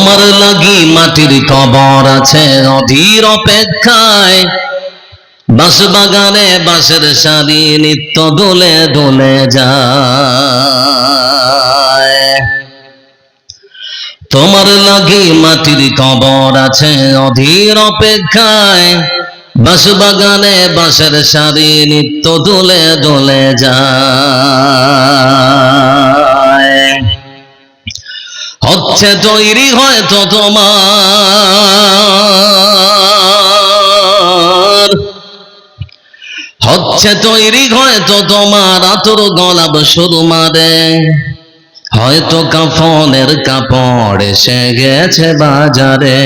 তোমার লাগি মাটির কবর আছে অধীর অপেক্ষায়। বাঁশ বাগানে বাঁশের সারি নিত্য দোলে দোলে যায়। তোমার লাগি মাটির কবর আছে অধীর অপেক্ষায়। বাঁশ বাগানে বাঁশের সারি নিত্য দোলে দোলে যায়। হচ্ছে তৈরি হয়তো তোমার। হচ্ছে তৈরি হয়তো তোমার আতর গলাব শুরু মারে হয়তো কাফনের কাপড় এসে গেছে বাজারে।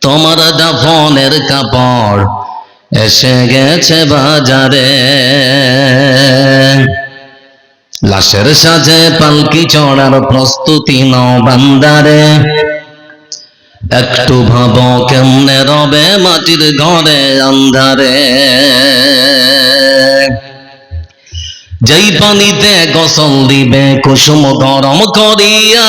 তোমার দাফনের কাপড় এসে গেছে বাজারে। লাশের সাজে পালকি চড়ার প্রস্তুতি নাও বান্দারে। একটু ভাব কেমনে রবে মাটির ঘরে অন্ধারে যেই পানিতে গোসল দিবে, কুসুম গরম করিয়া,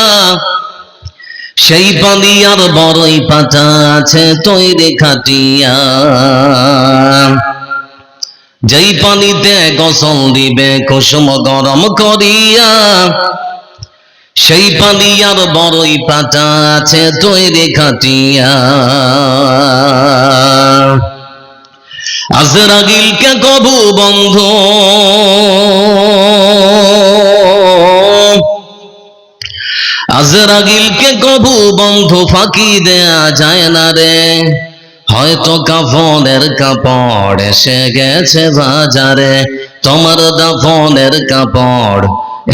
সেই পানি আর বড়ই পাতা আছে তৈরি খাটিয়া। যেই পানিতে গোসল দিবে, কুসুম গরম করিয়া। সেই পানি আর বড়ই পাতা আছে তৈরি খাটিয়া। আজরাগিলকে কবু বন্ধু। আজরাগিলকে কবু বন্ধু, ফাঁকি দেয়া যায় না রে। হয়তো কাফনের কাপড় এসে গেছে বাজারে, তোমার দাফনের কাপড়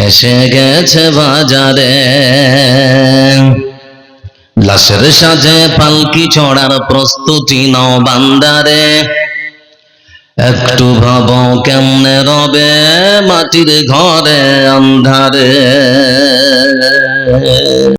এসে গেছে বাজারে। লাশের সাজে পালকি চড়ার প্রস্তুতি নাও বান্দারে, একটু ভাব কেমনে রবে মাটির ঘরে অন্ধারে